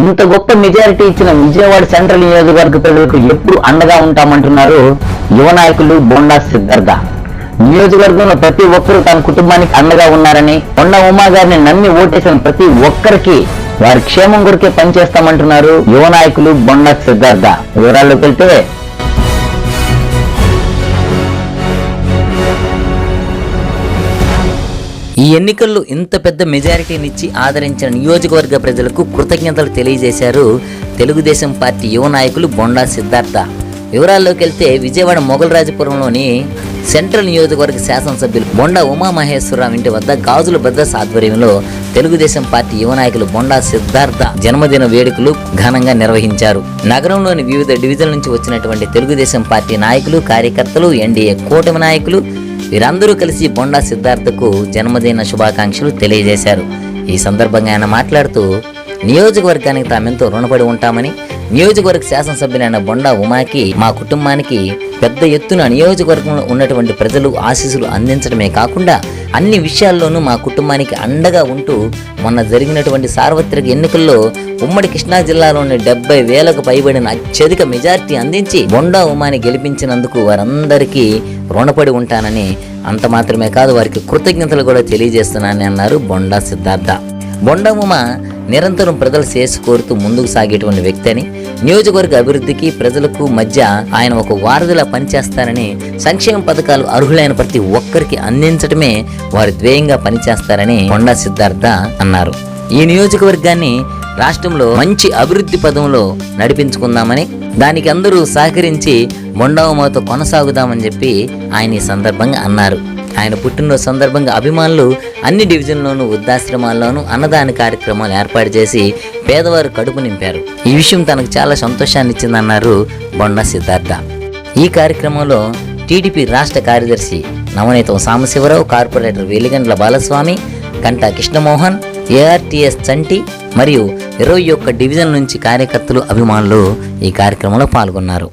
ఇంత గొప్ప మెజారిటీ ఇచ్చిన విజయవాడ సెంట్రల్ నియోజకవర్గ ప్రజలకు ఎప్పుడు అండగా ఉంటామంటున్నారు యువ నాయకులు బొండా సిద్ధార్థ. నియోజకవర్గంలో ప్రతి ఒక్కరూ తన కుటుంబానికి అండగా ఉన్నారని కొండ ఉమా గారిని నమ్మి ఓటేసిన ప్రతి ఒక్కరికి వారి క్షేమం కొరికే పనిచేస్తామంటున్నారు యువ నాయకులు బొండా సిద్ధార్థ. వివరాల్లోకి వెళ్తే ఈ ఎన్నికల్లో ఇంత పెద్ద మెజారిటీనిచ్చి ఆదరించిన నియోజకవర్గ ప్రజలకు కృతజ్ఞతలు తెలియజేశారు తెలుగుదేశం పార్టీ యువ నాయకులు బొండా సిద్ధార్థ. వివరాల్లోకి వెళ్తే విజయవాడ మొగలరాజపురంలోని సెంట్రల్ నియోజకవర్గ శాసనసభ్యులు బొండా ఉమామహేశ్వరరావు ఇంటి వద్ద గాజుల భద్రస్ ఆధ్వర్యంలో తెలుగుదేశం పార్టీ యువ నాయకులు బొండా సిద్ధార్థ జన్మదిన వేడుకలు ఘనంగా నిర్వహించారు. నగరంలోని వివిధ డివిజన్ల నుంచి వచ్చినటువంటి తెలుగుదేశం పార్టీ నాయకులు కార్యకర్తలు ఎన్డీఏ కూటమి నాయకులు వీరందరూ కలిసి బొండా సిద్ధార్థకు జన్మదిన శుభాకాంక్షలు తెలియజేశారు. ఈ సందర్భంగా ఆయన మాట్లాడుతూ నియోజకవర్గానికి తామెంతో రుణపడి ఉంటామని నియోజకవర్గ శాసనసభ్యులైన బొండా ఉమాకి మా కుటుంబానికి పెద్ద ఎత్తున నియోజకవర్గంలో ఉన్నటువంటి ప్రజలు ఆశీస్సులు అందించడమే కాకుండా అన్ని విషయాల్లోనూ మా కుటుంబానికి అండగా ఉంటూ మొన్న జరిగినటువంటి సార్వత్రిక ఎన్నికల్లో ఉమ్మడి కృష్ణా జిల్లాలోని డెబ్బై వేలకు పైబడిన అత్యధిక మెజార్టీ అందించి బొండా ఉమాని గెలిపించినందుకు వారందరికీ రుణపడి ఉంటానని అంత మాత్రమే కాదు వారికి కృతజ్ఞతలు కూడా తెలియజేస్తున్నానని అన్నారు బొండా సిద్ధార్థ. బొండమ్మ నిరంతరం ప్రజల శ్రేయస్సు కోరుతూ ముందుకు సాగేటువంటి వ్యక్తి అని నియోజకవర్గ అభివృద్ధికి ప్రజలకు మధ్య ఆయన ఒక వారధిలా పనిచేస్తారని సంక్షేమ పథకాలు అర్హులైన ప్రతి ఒక్కరికి అందించడమే వారు ధ్యేయంగా పనిచేస్తారని కొండా సిద్ధార్థ అన్నారు. ఈ నియోజకవర్గాన్ని రాష్ట్రంలో మంచి అభివృద్ధి పదంలో నడిపించుకుందామని దానికి అందరూ సహకరించి బొండావుమతో కొనసాగుదామని చెప్పి ఆయన ఈ సందర్భంగా అన్నారు. ఆయన పుట్టినరోజు సందర్భంగా అభిమానులు అన్ని డివిజన్లోనూ వృద్ధాశ్రమాల్లోనూ అన్నదాన కార్యక్రమాలు ఏర్పాటు చేసి పేదవారు కడుపు నింపారు. ఈ విషయం తనకు చాలా సంతోషాన్ని ఇచ్చిందన్నారు బొండా సిద్ధార్థ. ఈ కార్యక్రమంలో టీడీపీ రాష్ట్ర కార్యదర్శి నవనీతం సాంబశివరావు కార్పొరేటర్ వెలిగండ్ల బాలస్వామి కంటా కృష్ణమోహన్ ఏఆర్టీఎస్ చంటి మరియు ఇరవై ఒక్క డివిజన్ నుంచి కార్యకర్తలు అభిమానులు ఈ కార్యక్రమంలో పాల్గొన్నారు.